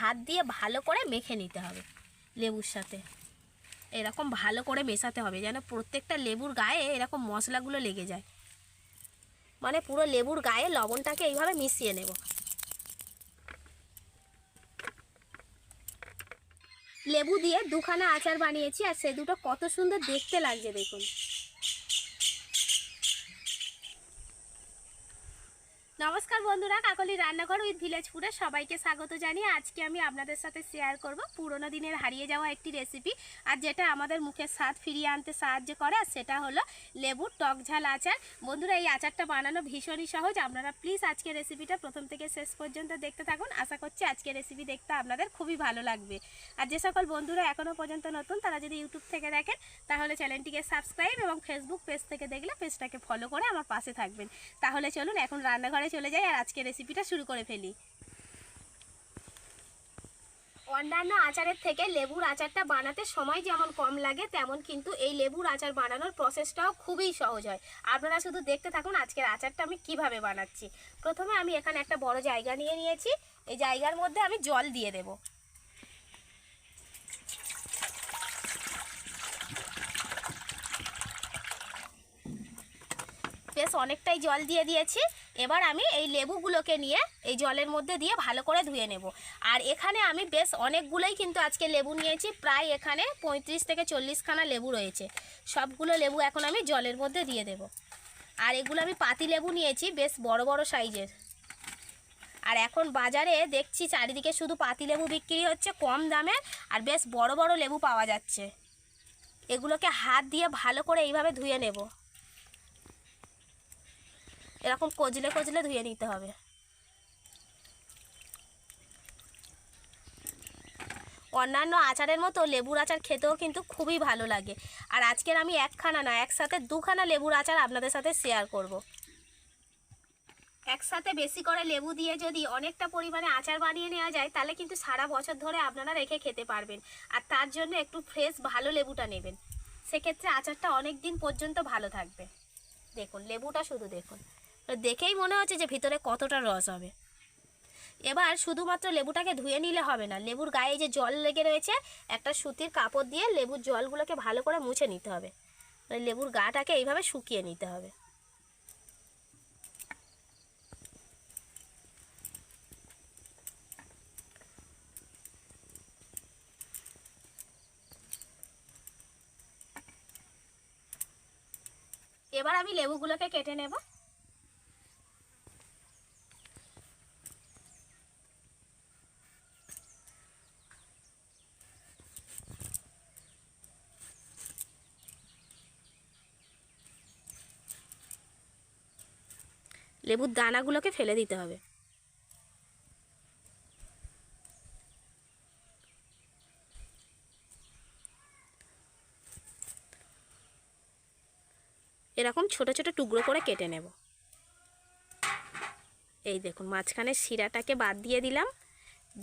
হাত দিয়ে ভালো করে মেখে নিতে হবে লেবুর সাথে। এরকম ভালো করে মেশাতে হবে যেন প্রত্যেকটা লেবুর গায়ে এরকম মশলাগুলো লেগে যায়। মানে পুরো লেবুর গায়ে লবণটাকে এইভাবে মিশিয়ে নেব। লেবু দিয়ে দুখানা আচার বানিয়েছি আর সে দুটো কত সুন্দর দেখতে লাগছে দেখুন। নমস্কার বন্ধুরা, কাকলি রান্নাঘর উইথ ভিলেজপুরে সবাইকে স্বাগত জানিয়ে আজকে আমি আপনাদের সাথে শেয়ার করব পুরোনো দিনের হারিয়ে যাওয়া একটি রেসিপি আর যেটা আমাদের মুখের স্বাদ ফিরিয়ে আনতে সাহায্য করে আর সেটা হলো লেবুর টক ঝাল আচার। বন্ধুরা, এই আচারটা বানানো ভীষণই সহজ। আপনারা প্লিজ আজকে রেসিপিটা প্রথম থেকে শেষ পর্যন্ত দেখতে থাকুন। আশা করছি আজকে রেসিপি দেখতে আপনাদের খুবই ভালো লাগবে। আর যে সকল বন্ধুরা এখনও পর্যন্ত নতুন, তারা যদি ইউটিউব থেকে দেখেন, তাহলে চ্যানেলটিকে সাবস্ক্রাইব এবং ফেসবুক পেজ থেকে দেখলে পেজটাকে ফলো করে আমার পাশে থাকবেন। তাহলে চলুন, এখন রান্নাঘরে চলে যাই আর আজকে রেসিপিটা শুরু করে ফেলি। অন্যান্য আচারের থেকে লেবুর আচারটা বানাতে সময় যেমন কম লাগে, তেমন কিন্তু এই লেবুর আচার বানানোর প্রসেসটাও খুবই সহজ হয়। আপনারা শুধু দেখতে থাকুন আজকের আচারটা আমি কীভাবে বানাচ্ছি। প্রথমে আমি এখানে একটা বড় জায়গা নিয়ে নিয়েছি। এই জায়গার মধ্যে আমি জল দিয়ে দেব। বেশ অনেকটাই জল দিয়ে দিয়েছি। এবার আমি এই লেবুগুলোকে নিয়ে এই জলের মধ্যে দিয়ে ভালো করে ধুয়ে নেব। আর এখানে আমি বেশ অনেকগুলোই কিন্তু আজকে লেবু নিয়েছি। প্রায় এখানে পঁয়ত্রিশ থেকে চল্লিশখানা লেবু রয়েছে। সবগুলো লেবু এখন আমি জলের মধ্যে দিয়ে দেব। আর এগুলো আমি পাতি লেবু নিয়েছি, বেশ বড় বড় সাইজের। আর এখন বাজারে দেখছি চারিদিকে শুধু পাতি লেবু বিক্রি হচ্ছে কম দামে আর বেশ বড় বড় লেবু পাওয়া যাচ্ছে। এগুলোকে হাত দিয়ে ভালো করে এইভাবে ধুয়ে নেব। এরকম কজলে কজলে ধুয়ে নিতে হবে। অন্যান্য আচারের মতো লেবুর আচার খেতেও কিন্তু খুবই ভালো লাগে। আর আজকের আমি একখানা না একসাথে দুখানা লেবুর আচার আপনাদের সাথে শেয়ার করব। একসাথে বেশি করে লেবু দিয়ে যদি অনেকটা পরিমাণে আচার বানিয়ে নেওয়া যায়, তাহলে কিন্তু সারা বছর ধরে আপনারা রেখে খেতে পারবেন। আর তার জন্য একটু ফ্রেশ ভালো লেবুটা নেবেন। সেক্ষেত্রে আচারটা অনেক দিন পর্যন্ত ভালো থাকবে। দেখুন, লেবুটা শুধু দেখুন। দেখেই মনে হচ্ছে যে ভিতরে কতটা রস হবে। এবার শুধুমাত্র লেবুটাকে ধুয়ে নিলে হবে না, লেবুর গায়ে যে জল লেগে রয়েছে, একটা সুতির কাপড় দিয়ে লেবুর জলগুলোকে ভালো করে মুছে নিতে হবে। মানে লেবুর গাটাকে এইভাবে শুকিয়ে নিতে হবে। এবার আমি লেবুগুলোকে কেটে নেব। লেবুর দানাগুলোকে ফেলে দিতে হবে। এরকম ছোট ছোট টুকরো করে কেটে নেব। এই দেখুন মাঝখানে শিরাটাকে বাদ দিয়ে দিলাম।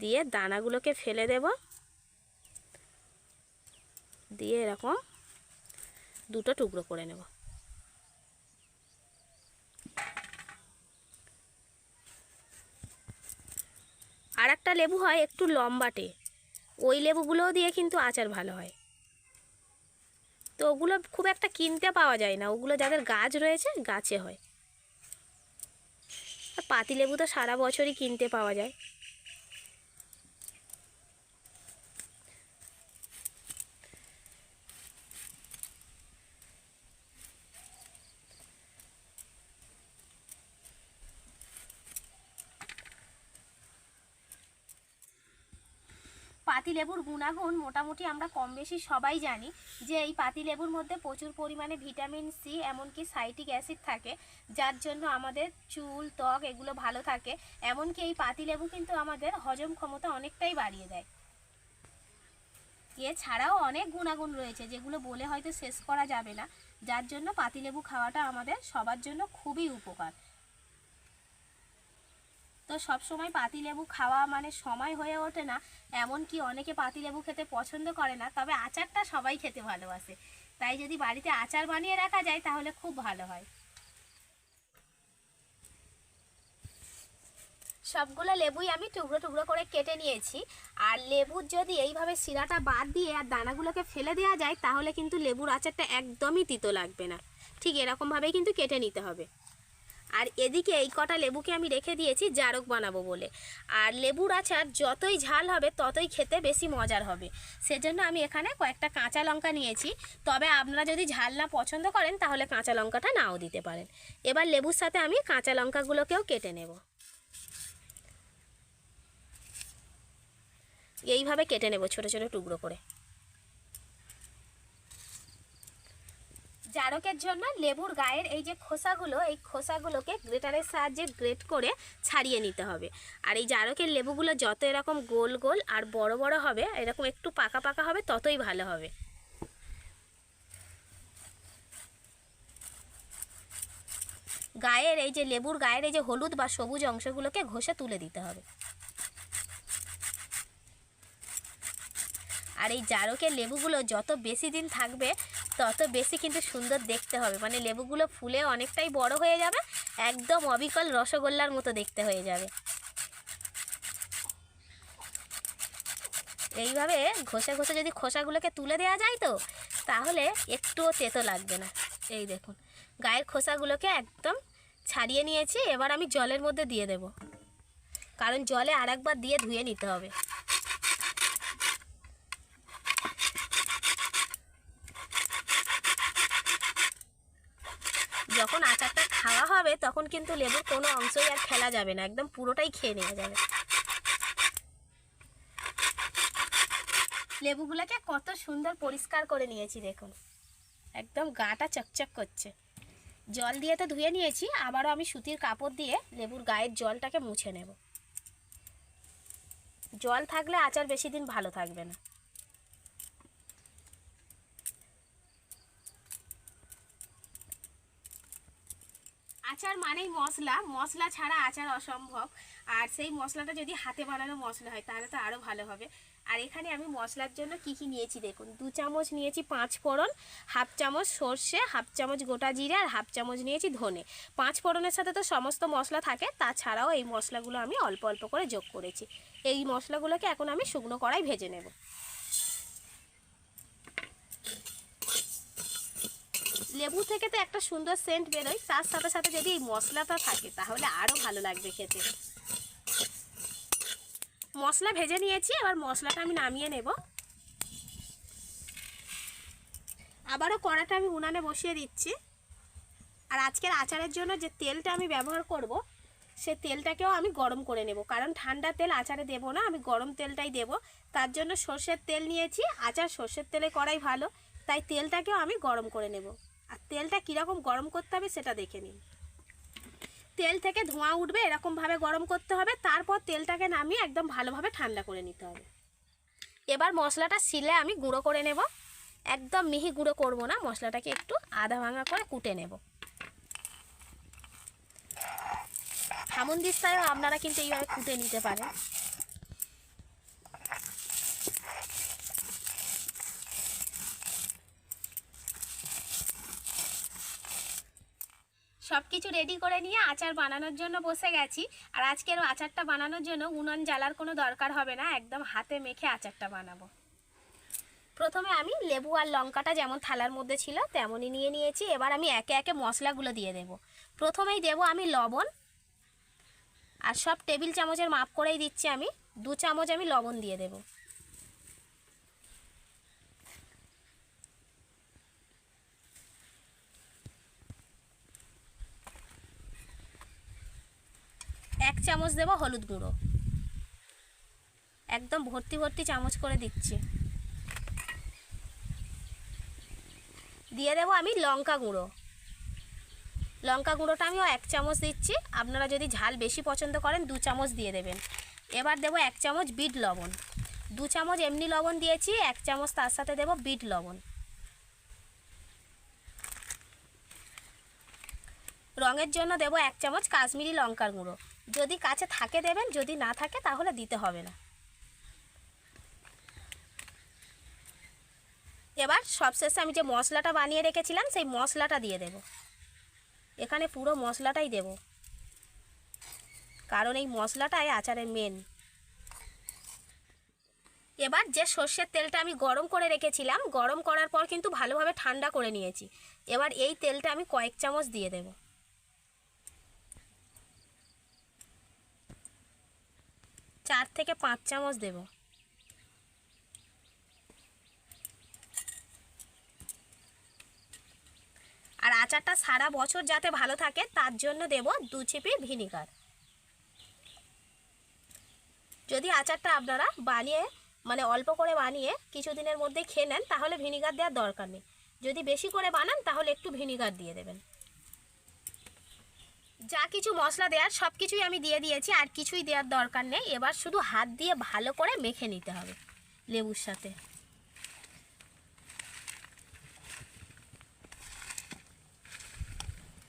দিয়ে দানাগুলোকে ফেলে দেব। দিয়ে এরকম দুটো টুকরো করে নেব। আর একটা লেবু হয় একটু লম্বাটে। ওই লেবুগুলোও দিয়ে কিন্তু আচার ভালো হয়। তো ওগুলো খুব একটা কিনতে পাওয়া যায় না। ওগুলো যাদের গাছ রয়েছে, গাছে হয়। আর পাতিলেবু তো সারা বছরই কিনতে পাওয়া যায়। পাতিলেবুর গুণাগুণ মোটামুটি আমরা কম বেশি সবাই জানি যে এই পাতিলেবুর মধ্যে প্রচুর পরিমাণে ভিটামিন সি এমনকি সাইটিক অ্যাসিড থাকে, যার জন্য আমাদের চুল, ত্বক এগুলো ভালো থাকে। এমনকি এই পাতিলেবু কিন্তু আমাদের হজম ক্ষমতা অনেকটাই বাড়িয়ে দেয়। এছাড়াও অনেক গুণাগুণ রয়েছে, যেগুলো বলে হয়তো শেষ করা যাবে না। যার জন্য পাতিলেবু খাওয়াটা আমাদের সবার জন্য খুবই উপকার। তো সব সময় পাতিলেবু খাওয়া মানে সময় হয়ে ওঠে না, এমনকি অনেকে পাতিলেবু খেতে পছন্দ করে না, তবে আচারটা সবাই খেতে ভালোবাসে। তাই যদি বাড়িতে আচার বানিয়ে রাখা যায়, তাহলে খুব ভালো হয়। সবগুলো লেবুই আমি টুকরো টুকরো করে কেটে নিয়েছি, আর লেবুর যদি এইভাবে শিরাটা বাদ দিয়ে আর দানাগুলোকে ফেলে দেওয়া যায়, তাহলে কিন্তু লেবুর আচারটা একদমই তিতো লাগবে না। ঠিক এরকমভাবেই কিন্তু কেটে নিতে হবে। আর এদিকে এই কটা লেবুকে আমি রেখে দিয়েছি জারক বানাবো বলে। আর লেবুর আচার যতই ঝাল হবে, ততই খেতে বেশি মজার হবে। সেজন্য আমি এখানে কয়েকটা কাঁচা লঙ্কা নিয়েছি। তবে আপনারা যদি ঝাল না পছন্দ করেন, তাহলে কাঁচা লঙ্কাটা নাও দিতে পারেন। এবার লেবুর সাথে আমি কাঁচা লঙ্কাগুলোকেও কেটে নেব। এইভাবে কেটে নেব ছোট ছোট টুকরো করে। জারকের জন্য লেবুর গায়ের এই যে খোসাগুলো, এই খোসাগুলোকে গ্রেটারের সাহায্যে গ্রেট করে ছাড়িয়ে নিতে হবে। আর এই জারকের লেবুগুলো যত এরকম গোল গোল আর বড় বড় হবে, এরকম একটু পাকা পাকা হবে, ততই ভালো হবে। গায়ের এই যে লেবুর গায়ের এই যে হলুদ বা সবুজ অংশগুলোকে ঘষে তুলে দিতে হবে। আর এই জারকের লেবুগুলো যত বেশি দিন থাকবে, তত বেশি কিন্তু সুন্দর দেখতে হবে। মানে লেবুগুলো ফুলে অনেকটাই বড় হয়ে যাবে, একদম অবিকল রসগোল্লার মতো দেখতে হয়ে যাবে। এইভাবে ঘষে ঘষে যদি খোসাগুলোকে তুলে দেওয়া যায় তো, তাহলে একটুও তেতো লাগবে না। এই দেখুন, গায়ের খোসাগুলোকে একদম ছাড়িয়ে নিয়েছি, এবার আমি জলের মধ্যে দিয়ে দেব। কারণ জলে আরেকবার দিয়ে ধুয়ে নিতে হবে যখন আচারটা খাওয়া হবে, তখন কিন্তু লেবুর কোনো অংশই আর খেলা যাবে না। একদম পুরোটাই খেয়ে নেওয়া যাবে। লেবুগুলোকে কত সুন্দর পরিষ্কার করে নিয়েছি, দেখুন। একদম গাটা চকচক করছে। জল দিয়ে তো ধুয়ে নিয়েছি, আবারও আমি সুতির কাপড় দিয়ে লেবুর গায়ের জলটাকে মুছে নেব। জল থাকলে আচার বেশি দিন ভালো থাকবে না। আচার মানেই মশলা। মশলা ছাড়া আচার অসম্ভব। আর সেই মশলাটা যদি হাতে বানানো মশলা হয়, তাহলে তো আরও ভালো হবে। আর এখানে আমি মশলার জন্য কি কি নিয়েছি দেখুন। দু চামচ নিয়েছি পাঁচ ফোড়ন, হাফ চামচ সর্ষে, হাফ চামচ গোটা জিরে, আর হাফ চামচ নিয়েছি ধনে। পাঁচ ফোড়নের সাথে তো সমস্ত মশলা থাকে, তাছাড়াও এই মশলাগুলো আমি অল্প অল্প করে যোগ করেছি। এই মশলাগুলোকে এখন আমি শুকনো কড়াই ভেজে নেব। লেবু থেকে তো একটা সুন্দর সেন্ট বেরোয়। তার সাথে সাথে যদি এই মশলাটা থাকে, তাহলে আরও ভালো লাগবে খেতে। মশলা ভেজে নিয়েছি, এবার মশলাটা আমি নামিয়ে নেব। আবারও কড়াটা আমি উনানে বসিয়ে দিচ্ছি। আর আজকের আচারের জন্য যে তেলটা আমি ব্যবহার করব, সে তেলটাকেও আমি গরম করে নেব। কারণ ঠান্ডা তেল আচারে দেবো না, আমি গরম তেলটাই দেব। তার জন্য সর্ষের তেল নিয়েছি। আচার সর্ষের তেলে করাই ভালো, তাই তেলটাকেও আমি গরম করে নেব। আর তেলটা কীরকম গরম করতে হবে সেটা দেখে নিন। তেল থেকে ধোঁয়া উঠবে, এরকমভাবে গরম করতে হবে, তারপর তেলটাকে নামিয়ে একদম ভালোভাবে ঠান্ডা করে নিতে হবে। এবার মশলাটা শিলে আমি গুঁড়ো করে নেব। একদম মিহি গুঁড়ো করব না, মশলাটাকে একটু আধা ভাঙা করে কুটে নেব। হামুন দিস্তায়ও আপনারা কিন্তু এইভাবে কুটে নিতে পারেন। সব কিছু রেডি করে নিয়ে আচার বানানোর জন্য বসে গেছি। আর আজকের আচারটা বানানোর জন্য উনুন জ্বালার কোনো দরকার হবে না, একদম হাতে মেখে আচারটা বানাবো। প্রথমে আমি লেবু আর লঙ্কাটা যেমন থালার মধ্যে ছিল তেমনই নিয়ে নিয়েছি, এবার আমি একে একে মশলাগুলো দিয়ে দেব। প্রথমেই দেব আমি লবণ, আর সব টেবিল চামচের মাপ করেই দিচ্ছি আমি, দু চামচ আমি লবণ দিয়ে দেবো। এক চামচ দেব হলুদ গুঁড়ো। একদম ভর্তি ভর্তি চামচ করে দিচ্ছি। দিয়ে দেবো আমি লঙ্কা গুঁড়ো। লঙ্কা গুঁড়োটা আমিও এক চামচ দিচ্ছি। আপনারা যদি ঝাল বেশি পছন্দ করেন, দু চামচ দিয়ে দেবেন। এবার দেবো এক চামচ বিট লবণ। দু চামচ এমনি লবণ দিয়েছি, এক চামচ তার সাথে দেবো বিট লবণ। রঙের জন্য দেবো এক চামচ কাশ্মীরি লঙ্কার গুঁড়ো। যদি কাছে থাকে দেবেন, যদি না থাকে তাহলে দিতে হবে না। এবার সবশেষে আমি যে মশলাটা বানিয়ে রেখেছিলাম, সেই মশলাটা দিয়ে দেব। এখানে পুরো মশলাটাই দেব। কারণ এই মশলাটাই আচারের মেন এবার যে সর্ষের তেলটা আমি গরম করে রেখেছিলাম, গরম করার পর কিন্তু ভালোভাবে ঠান্ডা করে নিয়েছি। এবার এই তেলটা আমি কয়েক চামচ দিয়ে দেব। চার থেকে পাঁচ চামচ দেব। আর আচারটা সারা বছর যাতে ভালো থাকে, তার জন্য দেব দু চিপি ভিনিগার। যদি আচারটা আপনারা বানিয়ে মানে অল্প করে বানিয়ে কিছুদিনের মধ্যে খেয়ে নেন, তাহলে ভিনিগার দেওয়ার দরকার নেই। যদি বেশি করে বানান, তাহলে একটু ভিনিগার দিয়ে দেবেন। যা কিছু মশলা দেওয়ার সব কিছুই আমি দিয়ে দিয়েছি, আর কিছুই দেওয়ার দরকার নেই। এবার শুধু হাত দিয়ে ভালো করে মেখে নিতে হবে লেবুর সাথে।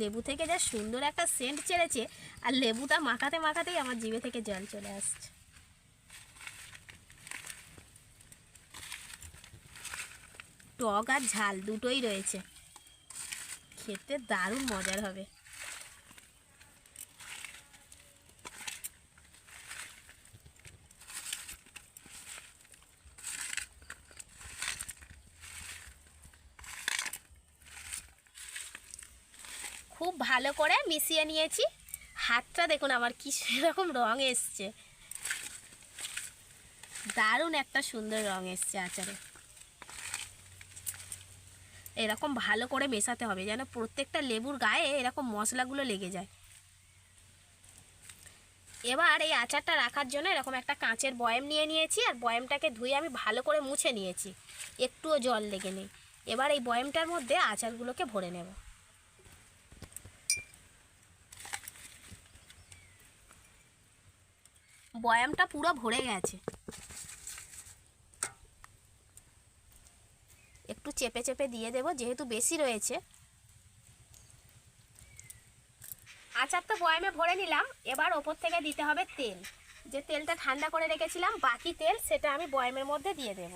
লেবু থেকে যা সুন্দর একটা সেন্ট ছেড়েছে আর লেবুটা মাখাতে মাখাতেই আমার জিভে থেকে জল চলে আসছে। টক আর ঝাল দুটোই রয়েছে। খেতে দারুণ মজার হবে। খুব ভালো করে মিশিয়ে নিয়েছি। হাতটা দেখুন আমার কি সেরকম রং এসছে। দারুণ একটা সুন্দর রং এসছে আচারে। এরকম ভালো করে মেশাতে হবে যেন প্রত্যেকটা লেবুর গায়ে এরকম মশলাগুলো লেগে যায়। এবার এই আচারটা রাখার জন্য এরকম একটা কাঁচের বয়াম নিয়ে নিয়েছি আর বয়ামটাকে ধুয়ে আমি ভালো করে মুছে নিয়েছি। একটুও জল লেগে নেই। এবার এই বয়ামটার মধ্যে আচারগুলোকে ভরে নেব। বয়ামটা পুরো ভরে গেছে। একটু চেপে চেপে দিয়ে দেব, যেহেতু বেশি রয়েছে। আচার তো বয়ামে ভরে নিলাম, এবার ওপর থেকে দিতে হবে তেল। যে তেলটা ঠান্ডা করে রেখেছিলাম, বাকি তেল সেটা আমি বয়ামের মধ্যে দিয়ে দেব।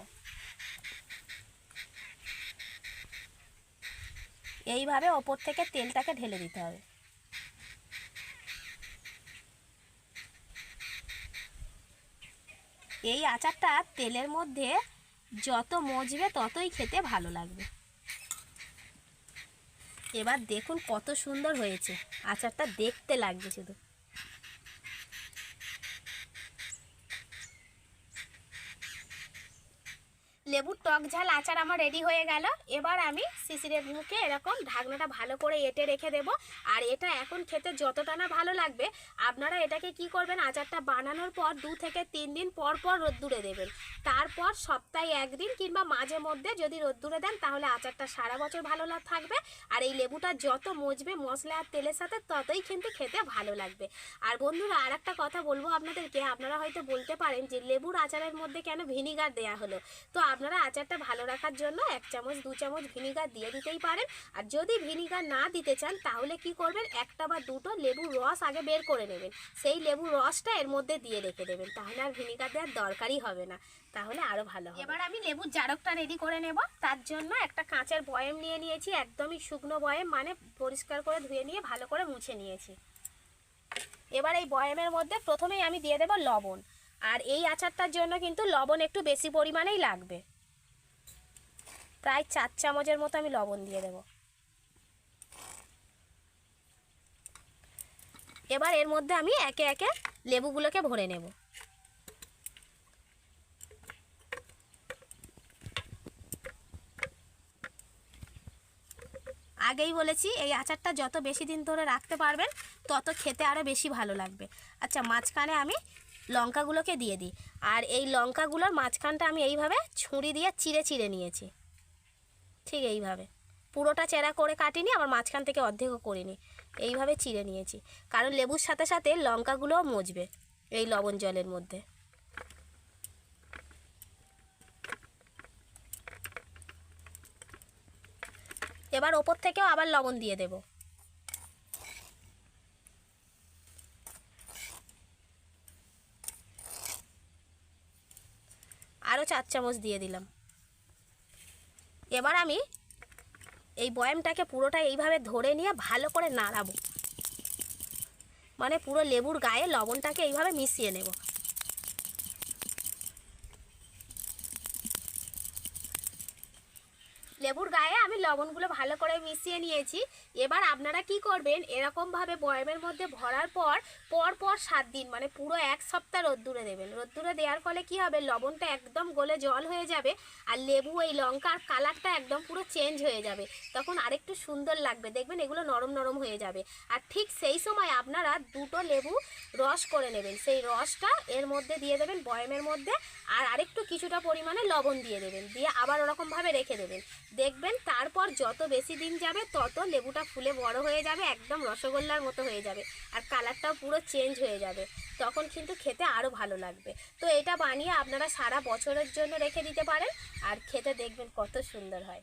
এইভাবে ওপর থেকে তেলটাকে ঢেলে দিতে হবে। এই আচারটা তেলের মধ্যে যত মজবে ততই খেতে ভালো লাগবে। এবার দেখুন কত সুন্দর হয়েছে। আচারটা দেখতে লাগবে শুধু লেবুর টক ঝাল, আচার আমার রেডি হয়ে গেল। এবার আমি শিশিরের মুখে এরকম ঢাকনাটা ভালো করে এটে রেখে দেব। আর এটা এখন খেতে যতটা না ভালো লাগবে, আপনারা এটাকে কি করবেন, আচারটা বানানোর পর দু থেকে তিন দিন পর পর রোদ্দুরে দেবেন। তারপর সপ্তাহে একদিন কিংবা মাঝে মধ্যে যদি রোদ্দুরে দেন, তাহলে আচারটা সারা বছর ভালো থাকবে। আর এই লেবুটা যত মজবে, মশলা আর তেলের সাথে, ততই কিন্তু খেতে ভালো লাগবে। আর বন্ধুরা আর একটা কথা বলব আপনাদেরকে। আপনারা হয়তো বলতে পারেন যে লেবুর আচারের মধ্যে কেন ভিনিগার দেয়া হলো? তো আপনারা আচারটা ভালো রাখার জন্য এক চামচ, দু চামচ ভিনিগার দিয়ে দিতেই পারেন। আর যদি ভিনিগার না দিতে চান, তাহলে কি করবেন? একটা বা দুটো লেবুর রস আগে বের করে নেবেন। সেই লেবুর রসটা এর মধ্যে দিয়ে রেখে দেবেন। তাহলে আর ভিনিগার দেওয়ার দরকারই হবে না। তাহলে আরও ভালো এবার আমি লেবুর জারকটা রেডি করে নেব। তার জন্য একটা কাঁচের বয়েম নিয়ে নিয়েছি। একদমই শুকনো বয়েম মানে পরিষ্কার করে ধুয়ে নিয়ে ভালো করে মুছে নিয়েছি। এবার এই বয়েমের মধ্যে প্রথমেই আমি দিয়ে দেব লবণ। আর এই আচারটার জন্য কিন্তু লবণ একটু বেশি পরিমাণেই লাগবে। প্রায় চার চামচের মতো আমি লবণ দিয়ে দেব। এবার এর মধ্যে আমি একে একে লেবুগুলোকে ভরে নেব। আগেই বলেছি, এই আচারটা যত বেশি দিন ধরে রাখতে পারবেন, তত খেতে আরও বেশি ভালো লাগবে। আচ্ছা মাঝখানে আমি লঙ্কাগুলোকে দিয়ে দিই। আর এই লঙ্কাগুলোর মাঝখানটা আমি এইভাবে ছুরি দিয়ে চিড়ে চিড়ে নিয়েছি। ঠিক এইভাবে। পুরোটা চেরা করে কাটিনি, আবার মাঝখান থেকে অর্ধেকও করিনি। এইভাবে চিড়ে নিয়েছি। কারণ লেবুর সাথে সাথে লঙ্কাগুলোও মজবে এই লবণ জলের মধ্যে। এবার ওপর থেকেও আবার লবণ দিয়ে দেব। আরও চার চামচ দিয়ে দিলাম। এবার আমি এই বয়ামটাকে পুরোটা এইভাবে ধরে নিয়ে ভালো করে নাড়াবো। মানে পুরো লেবুর গায়ে লবণটাকে এইভাবে মিশিয়ে নেব। লেবুর গায়ে আমি লবণগুলো ভালো করে মিশিয়ে নিয়েছি। এবার আপনারা কি করবেন, এরকমভাবে বয়ামের মধ্যে ভরার পর পর পর সাত দিন মানে পুরো এক সপ্তাহ রোদ্দুরে দেবেন। রোদ্দুরে দেওয়ার ফলে কি হবে, লবণটা একদম গলে জল হয়ে যাবে, আর লেবু, এই লঙ্কার কালারটা একদম পুরো চেঞ্জ হয়ে যাবে। তখন আরেকটু সুন্দর লাগবে, দেখবেন এগুলো নরম নরম হয়ে যাবে। আর ঠিক সেই সময় আপনারা দুটো লেবু রস করে নেবেন। সেই রসটা এর মধ্যে দিয়ে দেবেন বয়ামের মধ্যে, আর আরেকটু কিছুটা পরিমাণে লবণ দিয়ে দেবেন। দিয়ে আবার ওরকমভাবে রেখে দেবেন। দেখবেন তারপর যত বেশি দিন যাবে, তত লেবুটা ফুলে বড় হয়ে যাবে, একদম রসগোল্লার মতো হয়ে যাবে। আর কালারটাও পুরো চেঞ্জ হয়ে যাবে। তখন কিন্তু খেতে আরও ভালো লাগবে। তো এটা বানিয়ে আপনারা সারা বছরের জন্য রেখে দিতে পারেন। আর খেতে দেখবেন কত সুন্দর হয়।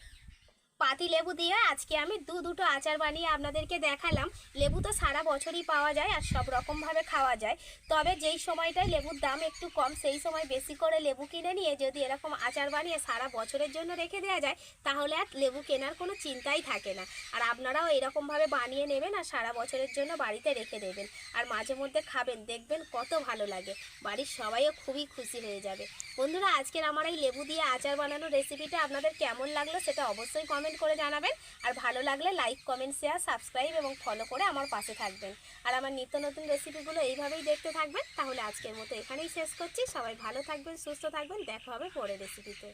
পাতি লেবু দিয়ে আজকে আমি দু দুটো আচার বানিয়ে আপনাদেরকে দেখালাম। লেবু তো সারা বছরই পাওয়া যায় আর সব রকমভাবে খাওয়া যায়। তবে যেই সময়টায় লেবুর দাম একটু কম, সেই সময় বেশি করে লেবু কিনে নিয়ে যদি এরকম আচার বানিয়ে সারা বছরের জন্য রেখে দেওয়া যায়, তাহলে আর লেবু কেনার কোনো চিন্তাই থাকে না। আর আপনারাও এরকমভাবে বানিয়ে নেবেন আর সারা বছরের জন্য বাড়িতে রেখে দেবেন। আর মাঝে মধ্যে খাবেন, দেখবেন কত ভালো লাগে। বাড়ির সবাইও খুবই খুশি হয়ে যাবে। বন্ধুরা, আজকের আমার এই লেবু দিয়ে আচার বানানোর রেসিপিটা আপনাদের কেমন লাগল সেটা অবশ্যই কমেন্ট করে জানাবেন। আর ভালো লাগলে লাইক কমেন্ট শেয়ার সাবস্ক্রাইব এবং ফলো করে আমার পাশে থাকবেন। আর আমার নিত্য নতুন রেসিপিগুলো এইভাবেই দেখতে থাকবেন। তাহলে আজকের মতো এখানেই শেষ করছি। সবাই ভালো থাকবেন, সুস্থ থাকবেন। দেখা হবে পরে রেসিপিতে